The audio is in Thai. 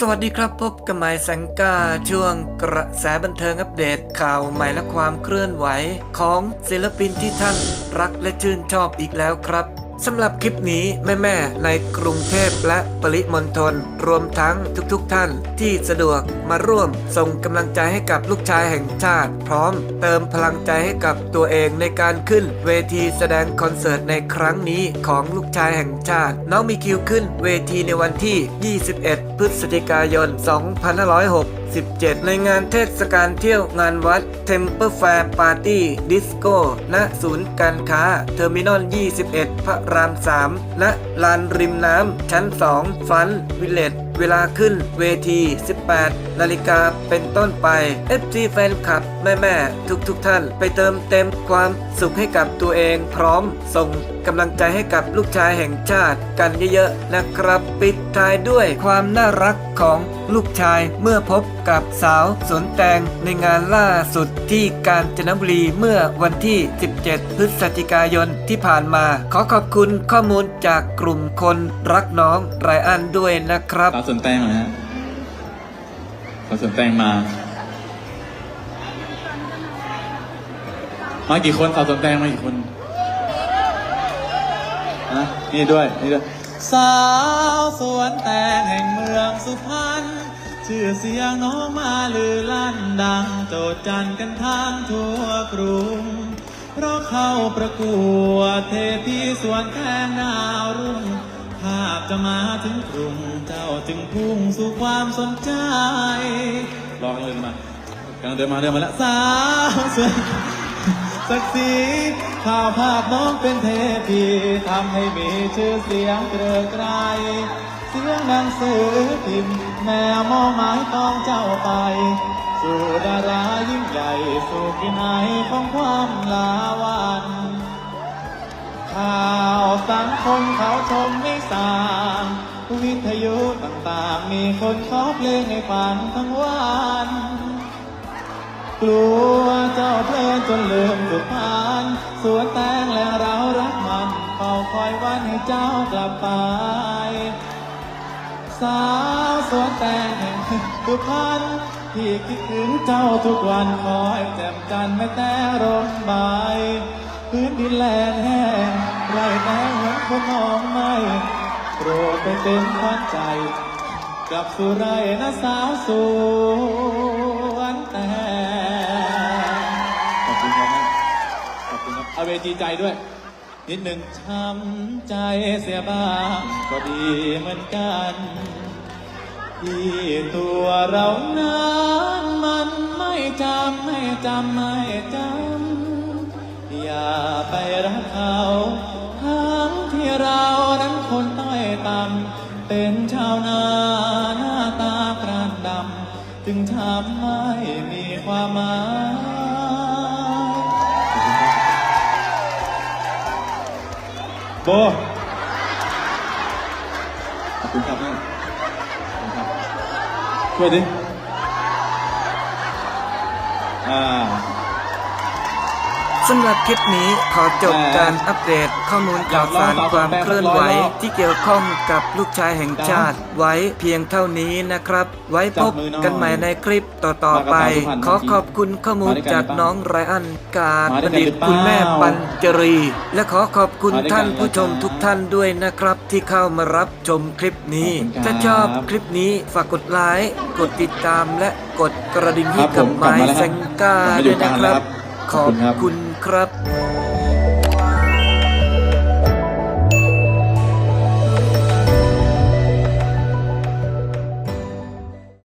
สวัสดีครับพบกับไมสังกาช่วงกระแสบันเทิงอัปเดตข่าวใหม่และความเคลื่อนไหว ของศิลปินที่ท่านรักและชื่นชอบอีกแล้วครับ สำหรับคลิปนี้แม่ๆในกรุงเทพและปริมณฑลรวมทั้งทุกๆท่านที่สะดวกมาร่วมส่งกำลังใจให้กับลูกชายแห่งชาติ พร้อมเติมพลังใจให้กับตัวเองในการขึ้นเวทีแสดงคอนเสิร์ตในครั้งนี้ของลูกชายแห่งชาติ น้องมีคิวขึ้นเวทีในวันที่ 21 พฤศจิกายน 256 17 ในงานเทศกาลเที่ยวงานวัด Temple Fair Party Disco ณศูนย์การค้าเทอร์มินอล 21 พระราม3ณลานริมน้ำชั้น 2 ฟันวิลเลจเวลาขึ้นเวที 18 นาฬิกาเป็นต้นไป FC แฟนคลับ แม่ๆทุกๆทท่าน ไปเติมเต็มความสุขให้กับตัวเอง พร้อมส่งกำลังใจให้กับลูกชายแห่งชาติกันเยอะๆนะครับ ปิดท้ายด้วยความน่ารักของลูกชายเมื่อพบกับสาวสวนแตงในงานล่าสุดที่กาญจนบุรีเมื่อวันที่ 17 พฤศจิกายนที่ผ่านมา ขอขอบคุณข้อมูลจากกลุ่มคนรักน้องไรอันด้วยนะครับสาวสวนแตงเหรอฮะสาวสวนแตงมา มากี่คนสาวสวนแตงมากี่คนนะนี่ด้วยนี่ด้วย สาวสวนแตงแห่งเมืองสุพรรณชื่อเสียงน้องมาลือลั่นดัง โจดจันกันทางทั่วกรุง เพราะเข้าประกวดเทพีสวนแตงดาวรุ่งภาพจะมาถึงกรุงเจ้าจึงพุ่งสู่ความสนใจรองเดินมากำลังเดินมาเดินมาแล้วสาวสวย สักดิ์สีข่าวภาพน้องเป็นเทพีทำให้มีชื่อเสียงเกลือไกรเสียงหนังสือพิมพ์แม่มองหมายต้องเจ้าไป สู่ดารายิ่งใหญ่สู่กินไหนของความลาวันข่าวสังคมเขาชมไม่สางวิทยุต่างๆ มีคนขอเพลงให้ฟังทั้งวัน กลัว เจ้าเพลินจนลืมสุพรรณสวนแตงและเรารักมันเฝ้าคอยวันให้เจ้ากลับไป สาวสวนแตงแห่งสุพรรณที่คิดถึงเจ้าทุกวันคอยแจ่มจันทร์แม้แต่ร่มใบพื้นดินแลนแห้งไรแตงเหมือนคนมองไม่โปรดไปเป็นขวัญใจกลับสู่ไรนะสาวสวนแตง อบคุณครับเอาเวทีใจด้วย นิดหนึ่งช้ำใจเสียบ้างก็ดีเหมือนกันที่ตัวเรานั้นมันไม่จำไม่จำไม่จำอย่าไปรักเขาทั้งที่เรานั้นคนต้อยต่ำเป็นชาวนาหน้าตากรานดำจึงทำให้มีความหมาย โบขอบคุณครับแม่ขอบคุณครับช่วยดิอ่า สำหรับคลิปนี้ขอจบการอัปเดตข้อมูลข่าวสารความเคลื่อนไหวที่เกี่ยวข้องกับลูกชายแห่งชาติ ไว้เพียงเท่านี้นะครับ ไว้พบกันใหม่ในคลิปต่อๆไป ขอขอบคุณข้อมูลจากน้องไรอันการประดิษฐ์คุณแม่ปัญจรี และขอขอบคุณท่านผู้ชมทุกท่านด้วยนะครับ ที่เข้ามารับชมคลิปนี้ ถ้าชอบคลิปนี้ฝากกดไลค์กดติดตามและกดกระดิ่งให้กับไม้แซงก้าด้วยนะครับขอบคุณ ครับ